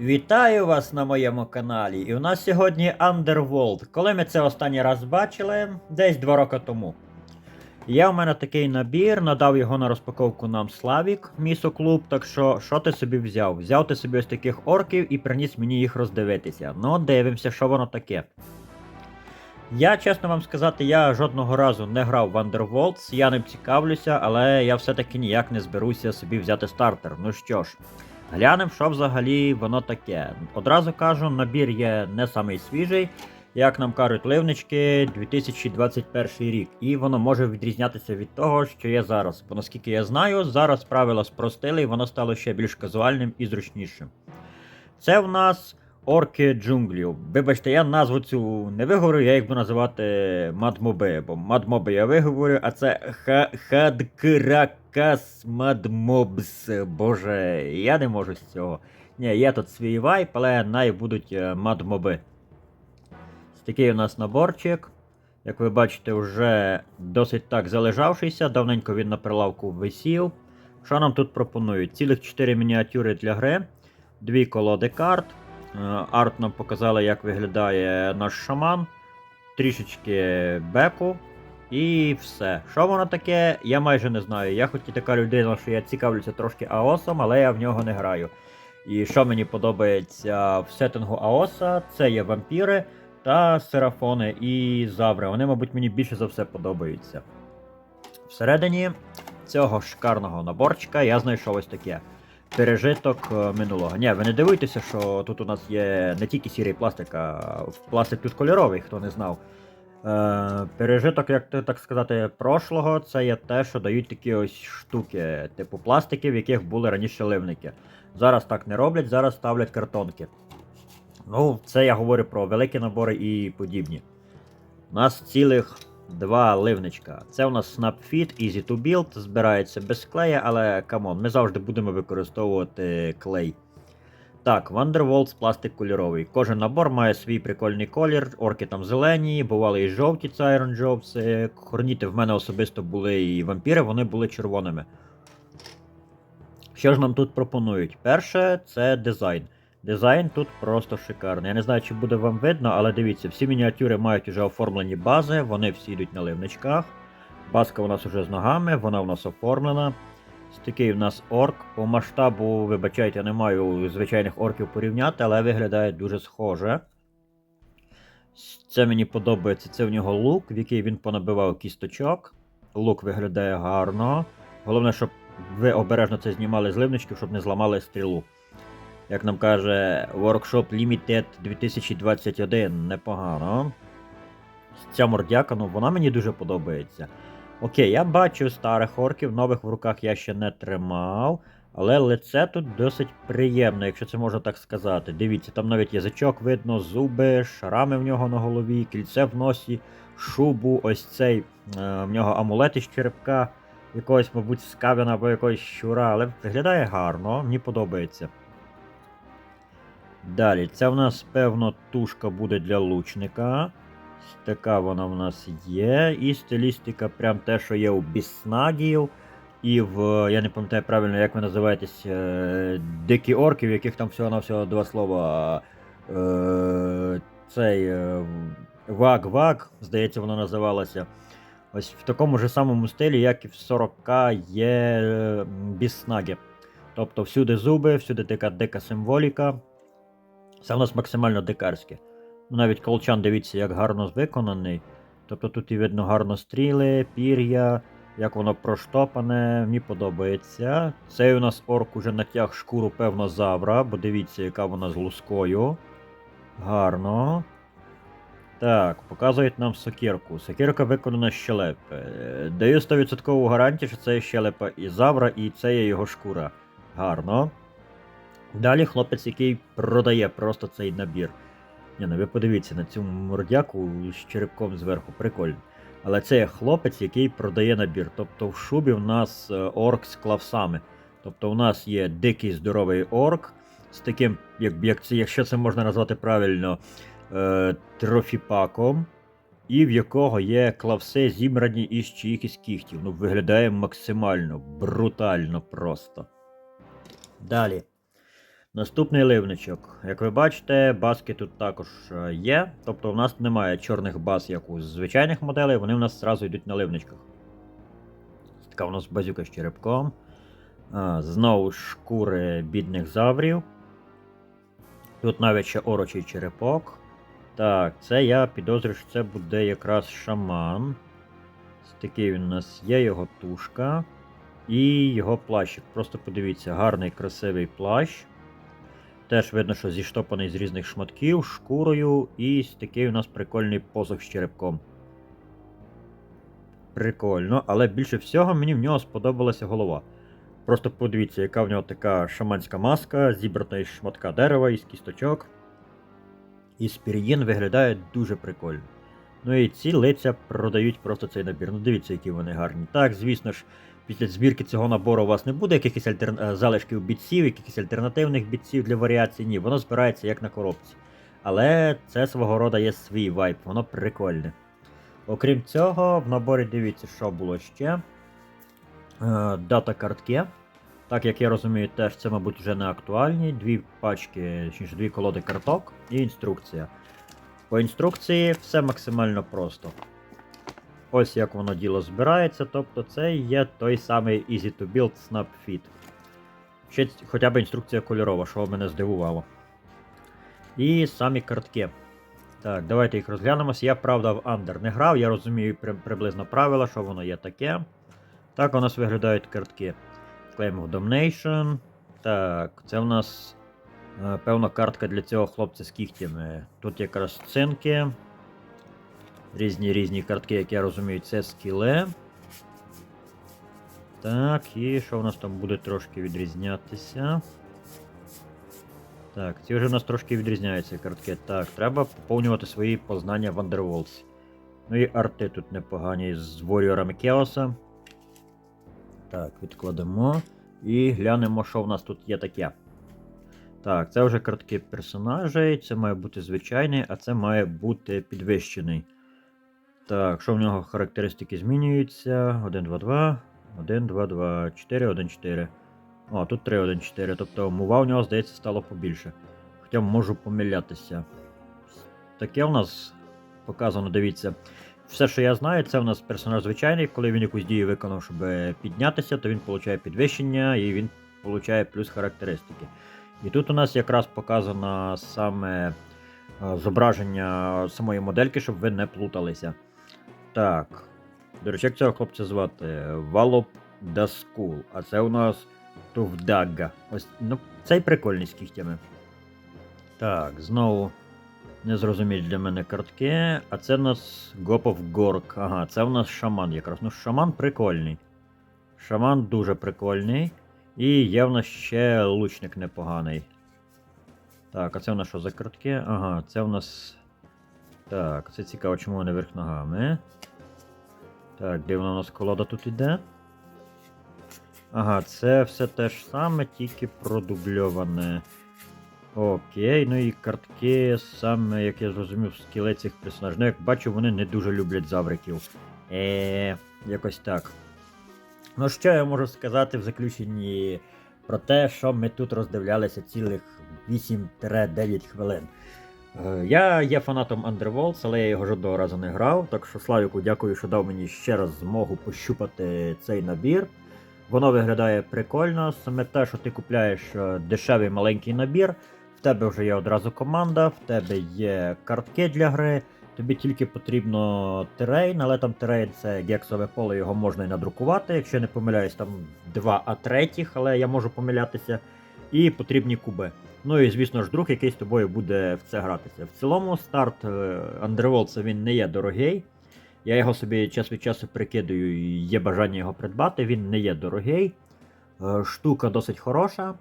Вітаю вас на моєму каналі. І у нас сьогодні Underworld. Коли ми це останній раз бачили, десь два роки тому. Є у мене такий набір, надав його на розпаковку нам Славік, місоклуб. Так що, що ти собі взяв? Взяв ти собі ось таких орків і приніс мені їх роздивитися. Ну, дивимося, що воно таке. Я, чесно вам сказати, я жодного разу не грав в Underworlds, я ним цікавлюся, але я все-таки ніяк не зберуся собі взяти стартер. Ну що ж, глянемо, що взагалі воно таке. Одразу кажу, набір є не самий свіжий, як нам кажуть ливнички 2021 рік, і воно може відрізнятися від того, що є зараз. Бо наскільки я знаю, зараз правила спростили, і воно стало ще більш казуальним і зручнішим. Це в нас орки джунглів. Вибачте, я назву цю не виговорю, я їх буду називати мадмоби, бо мадмоби я виговорю, а це ха хадкракас мадмобс. Боже, я не можу з цього. Ні, є тут свій вайп, але най будуть е, мадмоби. Такий у нас наборчик. Як ви бачите, вже досить так залежавшийся, давненько він на прилавку висів. Що нам тут пропонують? Цілих 4 мініатюри для гри, дві колоди карт. Е, Арт нам показали, як виглядає наш шаман, трішечки беку і все. Що воно таке, я майже не знаю. Я хоч і така людина, що я цікавлюся трошки Аосом, але я в нього не граю. І що мені подобається в сеттингу Аоса, це є вампіри та серафони і заври. Вони, мабуть, мені більше за все подобаються. Всередині цього шикарного наборчика я знайшов ось таке. Пережиток е, минулого. Ні, ви не дивуйтеся, що тут у нас є не тільки сірий пластик, а пластик тут кольоровий, хто не знав. Е, пережиток, як так сказати, прошлого, це є те, що дають такі ось штуки, типу пластики, в яких були раніше ливники. Зараз так не роблять, зараз ставлять картонки. Ну, це я говорю про великі набори і подібні. У нас цілих два ливничка. Це у нас SnapFit Easy to Build, збирається без клея, але камон, ми завжди будемо використовувати клей. Так, Wonderwalls пластик кольоровий. Кожен набор має свій прикольний колір, орки там зелені, бували і жовті, це Iron Jobs. Хорніти в мене особисто були і вампіри, вони були червоними. Що ж нам тут пропонують? Перше, це дизайн. Дизайн тут просто шикарний. Я не знаю, чи буде вам видно, але дивіться, всі мініатюри мають вже оформлені бази, вони всі йдуть на ливничках. Базка у нас вже з ногами, вона у нас оформлена. Такий у нас орк. По масштабу, вибачайте, я не маю звичайних орків порівняти, але виглядає дуже схоже. Це мені подобається. Це в нього лук, в який він понабивав кісточок. Лук виглядає гарно. Головне, щоб ви обережно це знімали з ливничків, щоб не зламали стрілу. Як нам каже Workshop Limited 2021, непогано. Ця мордяка, ну вона мені дуже подобається. Окей, я бачу старих орків, нових в руках я ще не тримав. Але лице тут досить приємне, якщо це можна так сказати. Дивіться, там навіть язичок видно, зуби, шрами в нього на голові, кільце в носі, шубу, ось цей е, в нього амулет із черепка, якогось, мабуть, скавіна або якогось щура, але виглядає гарно, мені подобається. Далі, це в нас, певно, тушка буде для лучника. Така вона в нас є. І стилістика, прям те, що є у біснагів. І в. Я не пам'ятаю правильно, як ви називаєтесь. Е, дикі орки, в яких там всього-навсього два слова. Е, цей. Е, Ваг-Ваг, здається, воно називалося. Ось в такому ж самому стилі, як і в 40 є біснаги. Тобто всюди зуби, всюди така дика символіка. Це в нас максимально дикарське. Ну, Навіть колчан, дивіться, як гарно виконаний. Тобто тут і видно гарно стріли, пір'я, як воно проштопане, мені подобається. Цей у нас орк уже натяг шкуру, певно, завра, бо дивіться, яка вона з лускою. Гарно. Так, показують нам сокирку. Сокирка виконана з щелепи. Даю 100% гарантію, що це щелепа і завра, і це є його шкура. Гарно. Далі хлопець, який продає просто цей набір. Ні, ну ви подивіться на цю мордяку з черепком зверху, прикольно. Але це хлопець, який продає набір. Тобто в шубі в нас е, орк з клавсами. Тобто у нас є дикий здоровий орк з таким, як, як це, якщо це можна назвати правильно, е, трофіпаком, і в якого є клавси зібрані із чиїхось кіхтів. Ну, виглядає максимально брутально просто. Далі. Наступний ливничок. Як ви бачите, баски тут також е, є. Тобто у нас немає чорних баз, як у звичайних моделей, вони у нас зразу йдуть на ливничках. Така у нас базюка з черепком. Знову шкури бідних заврів. Тут навіть ще орочий черепок. Так, це я підозрюю, що це буде якраз шаман. Такий він у нас є його тушка. І його плащик. Просто подивіться, гарний красивий плащ. Теж видно, що зіштопаний з різних шматків, шкурою, і такий у нас прикольний посох з черепком. Прикольно, але більше всього мені в нього сподобалася голова. Просто подивіться, яка в нього така шаманська маска, зібрана із шматка дерева, із кісточок. І спір'їн виглядає дуже прикольно. Ну і ці лиця продають просто цей набір. Ну дивіться, які вони гарні. Так, звісно ж, після збірки цього набору у вас не буде якихось альтер... е, залишків бітців, якихось альтернативних бітців для варіацій. Ні, воно збирається як на коробці. Але це свого роду є свій вайп, воно прикольне. Окрім цього, в наборі дивіться, що було ще. Е, Дата картки. Так як я розумію, теж це, мабуть, вже не актуальні. Дві пачки, точніше, дві колоди карток і інструкція. По інструкції все максимально просто. Ось як воно діло збирається, тобто це є той самий Easy to Build Snap Fit. Ще хоча б інструкція кольорова, що мене здивувало. І самі картки. Так, давайте їх розглянемося. Я, правда, в Under не грав, я розумію при- приблизно правила, що воно є таке. Так у нас виглядають картки. Claim of Domination. Так, це у нас певна картка для цього хлопця з кігтями. Тут якраз цинки. Різні різні картки, як я розумію, це скіли. Так, і що в нас там буде трошки відрізнятися? Так, ці вже в нас трошки відрізняються картки. Так, треба поповнювати свої познання в Underworlds. Ну і арти тут непогані з Warriorами Chaos. Так, відкладемо. І глянемо, що в нас тут є таке. Так, це вже картки персонажей, це має бути звичайний, а це має бути підвищений. Так, що в нього характеристики змінюються? 1, 2, 2, 1, 2, 2, 4, 1, 4. О, тут 3, 1, 4. Тобто мова у нього, здається, стало побільше. Хоча можу помилятися. Таке у нас показано, дивіться. Все, що я знаю, це у нас персонаж звичайний. Коли він якусь дію виконав, щоб піднятися, то він отримує підвищення і він отримує плюс характеристики. І тут у нас якраз показано саме е, зображення самої модельки, щоб ви не плуталися. Так. До речі, як цього хлопця звати? Валоп Даскул. А це у нас Тувдагга. Ось, ну, цей прикольний з кігтями. Так, знову незрозумілі для мене картки. А це у нас Гопов Горк. Ага, це у нас шаман якраз. Ну, шаман прикольний. Шаман дуже прикольний. І є в нас ще лучник непоганий. Так, а це в нас що за картки? Ага, це в нас. Так, це цікаво, чому вони верх ногами. Так, де вона у нас колода тут іде? Ага, це все те ж саме, тільки продубльоване. Окей, ну і картки, саме, як я зрозумів, скіли цих персонажів. Ну, як бачу, вони не дуже люблять завриків. Е, якось так. Ну, що я можу сказати в заключенні про те, що ми тут роздивлялися цілих 8-9 хвилин. Е, Я є фанатом Underworlds, але я його жодного разу не грав. Так що Славіку дякую, що дав мені ще раз змогу пощупати цей набір. Воно виглядає прикольно. Саме те, що ти купляєш е, дешевий маленький набір, в тебе вже є одразу команда, в тебе є картки для гри. Тобі тільки потрібно терейн, але там терейн це гексове поле, його можна і надрукувати. Якщо я не помиляюсь, там 2 а третіх, але я можу помилятися. І потрібні куби. Ну і звісно ж, друг, який з тобою буде в це гратися. В цілому старт Underworld він не є дорогий. Я його собі час від часу прикидаю і є бажання його придбати. Він не є дорогий. Е, Штука досить хороша.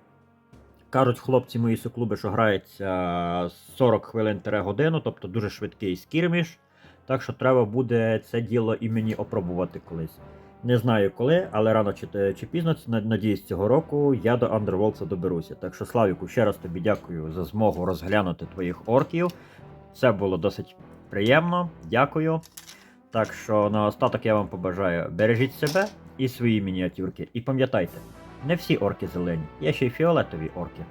Кажуть хлопці мої суклуби, що грається 40 хвилин годину, тобто дуже швидкий скірміш. Так що треба буде це діло і мені опробувати колись. Не знаю коли, але рано чи, чи пізно, надіюсь, цього року я до Underworlds доберуся. Так що, Славіку, ще раз тобі дякую за змогу розглянути твоїх орків. Це було досить приємно. Дякую. Так що на остаток я вам побажаю бережіть себе і свої мініатюрки. І пам'ятайте, не всі орки зелені, є ще й фіолетові орки.